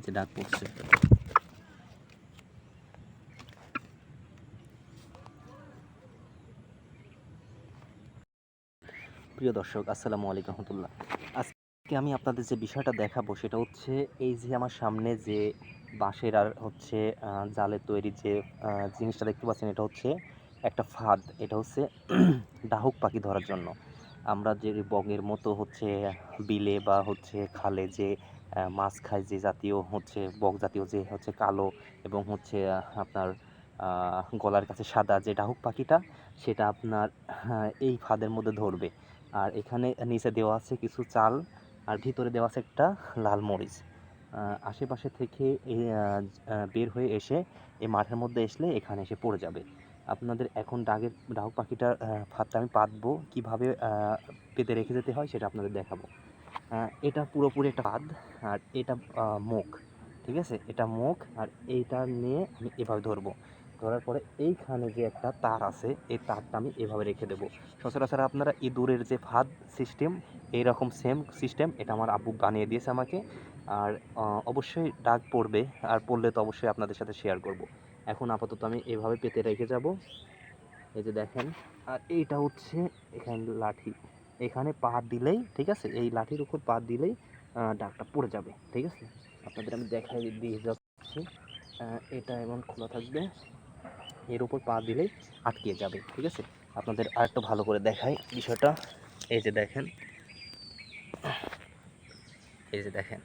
যে ডাক পড়ছে। প্রিয় দর্শক, আসসালামু আলাইকুম রহমতুল্লাহ। আজকে আমি আপনাদের যে বিষয়টা দেখাবো সেটা হচ্ছে এই যে আমার সামনে যে বাঁশের আর হচ্ছে জালের তৈরি যে জিনিসটা দেখতে পাচ্ছেন, এটা হচ্ছে একটা ফাঁদ। এটা হচ্ছে ডাহুক পাখি ধরার জন্য। আমরা যে বগের মতো হচ্ছে বিলে বা হচ্ছে খালে যে মাছ খায় যে জাতীয় হচ্ছে, বক জাতীয় যে হচ্ছে কালো এবং হচ্ছে আপনার গলার কাছে সাদা যে ডাহুক পাখিটা, সেটা আপনার এই ফাঁদের মধ্যে ধরবে। আর এখানে নিচে দেওয়া আছে কিছু চাল, আর ভিতরে দেওয়া আছে একটা লাল মরিচ। আশেপাশে থেকে বের হয়ে এসে এই মাঠের মধ্যে আসলে এখানে এসে পড়ে যাবে। আপনাদের এখন ডাকের ডাহুক পাখিটার ফাঁদটা আমি পাতবো। কীভাবে পেতে রেখে যেতে হয় সেটা আপনাদের দেখাবো। এটা পুরোপুরি একটা ফাঁদ আর এটা মুখ, ঠিক আছে? এটা মুখ আর এইটা নিয়ে আমি এভাবে ধরবো। ধরার পরে এইখানে যে একটা তার আছে, এই তারটা আমি এভাবে রেখে দেবো। সচরাচর আপনারা ইঁদুরের যে ফাঁদ সিস্টেম এইরকম সেম সিস্টেম এটা আমার আব্বু বানিয়ে দিয়েছে আমাকে। আর অবশ্যই ডাক পড়বে, আর পড়লে তো অবশ্যই আপনাদের সাথে শেয়ার করব। এখন আপাতত আমি এভাবে পেতে রেখে যাব। এই যে দেখেন, আর এইটা হচ্ছে এখানে লাঠি। এখানে পা দিলেই, ঠিক আছে? এই লাঠির উপর পা দিলেই ডাকটা পড়ে যাবে, ঠিক আছে? আপনাদের আমি দেখাই দিয়ে যাচ্ছি। এটা এমন খোলা থাকবে। এর উপর পা দিলেই আটকে যাবে, ঠিক আছে? আপনাদের আরেকটু ভালো করে দেখাই বিষয়টা। এই যে দেখেন। এই যে দেখেন।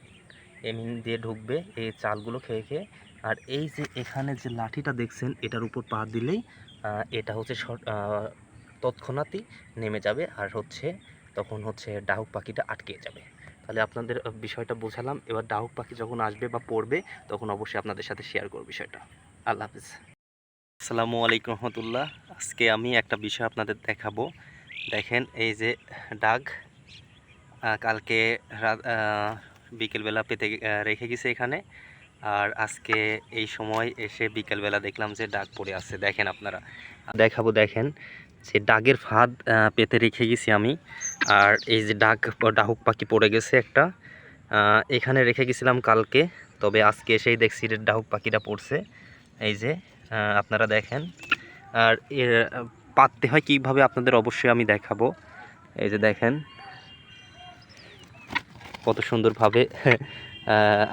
এমিন দিয়ে ঢুকবে এই চালগুলো খেয়ে খেয়ে। আর এই যে এখানে যে লাঠিটা দেখছেন, এটার উপর পা দিলেই এটা হচ্ছে তৎক্ষণাৎই নেমে যাবে আর হচ্ছে তখন হচ্ছে ডাহুক পাখিটা আটকে যাবে। তাহলে আপনাদের বিষয়টা বোঝালাম। এবার ডাহুক পাখি যখন আসবে বা পড়বে, তখন অবশ্যই আপনাদের সাথে শেয়ার করব বিষয়টা। আল্লাহ হাফিজ। আসসালামু আলাইকুম রহমতুল্লাহ। আজকে আমি একটা বিষয় আপনাদের দেখাবো। দেখেন, এই যে ডাক কালকে বিকেলবেলা পেতে রেখে গেছে এখানে। আর আজকে এই সময় এসে বিকেলবেলা দেখলাম যে ডাক পড়ে আছে, দেখেন আপনারা। দেখাবো, দেখেন যে ডাকের ফাঁদ পেতে রেখে গেছি আমি। আর এই যে ডাক ডাহুক পাখি পড়ে গেছে একটা। এখানে রেখে গেছিলাম কালকে, তবে আজকে এসেই দেখছি ডাহুক পাখিটা পড়ছে। এই যে আপনারা দেখেন। আর এর পাততে হয় কীভাবে আপনাদের অবশ্যই আমি দেখাবো। এই যে দেখেন, কত সুন্দরভাবে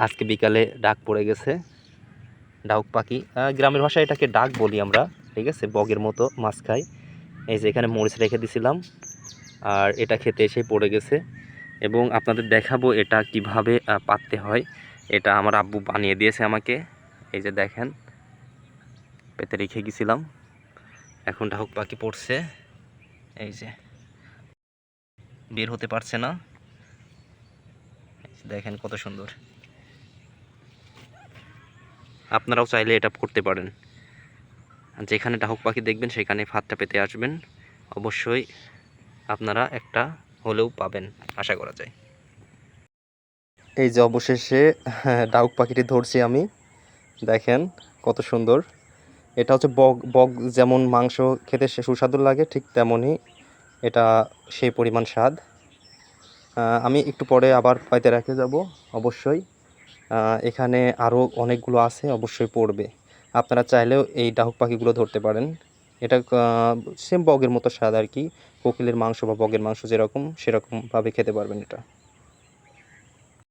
আজকে বিকালে ডাক পড়ে গেছে। ডাউক পাখি। গ্রামের ভাষায় এটাকে ডাক বলি আমরা, ঠিক আছে? বগের মতো মাছ খাই। এই যে এখানে মরিচ রেখে দিছিলাম, আর এটা খেতে এসে পড়ে গেছে। এবং আপনাদের দেখাবো এটা কীভাবে পাততে হয়। এটা আমার আব্বু বানিয়ে দিয়েছে আমাকে। এই যে দেখেন, পেতে রেখে গেছিলাম। এখন ডাহুক পাখি পড়ছে। এই যে, বের হতে পারছে না। দেখেন কত সুন্দর। আপনারাও চাইলে এটা করতে পারেন। যেখানে ডাহুক পাখি দেখবেন সেখানে ফাঁদটা পেতে আসবেন। অবশ্যই আপনারা একটা হলেও পাবেন আশা করা যায়। এই যে অবশেষে ডাউক পাখিটি ধরছি আমি। দেখেন কত সুন্দর। এটা হচ্ছে বগ বগ যেমন মাংস খেতে সে সুস্বাদু লাগে ঠিক তেমনই এটা সেই পরিমাণ স্বাদ। আমি একটু পরে আবার পাইতে রেখে যাব, অবশ্যই। এখানে আরও অনেকগুলো আছে, অবশ্যই পড়বে। আপনারা চাইলেও এই ডাহুক পাখিগুলো ধরতে পারেন। এটা সেম বগের মতো স্বাদ আর কি। কোকিলের মাংস বা বগের মাংস যেরকম, সেরকমভাবে খেতে পারবেন এটা।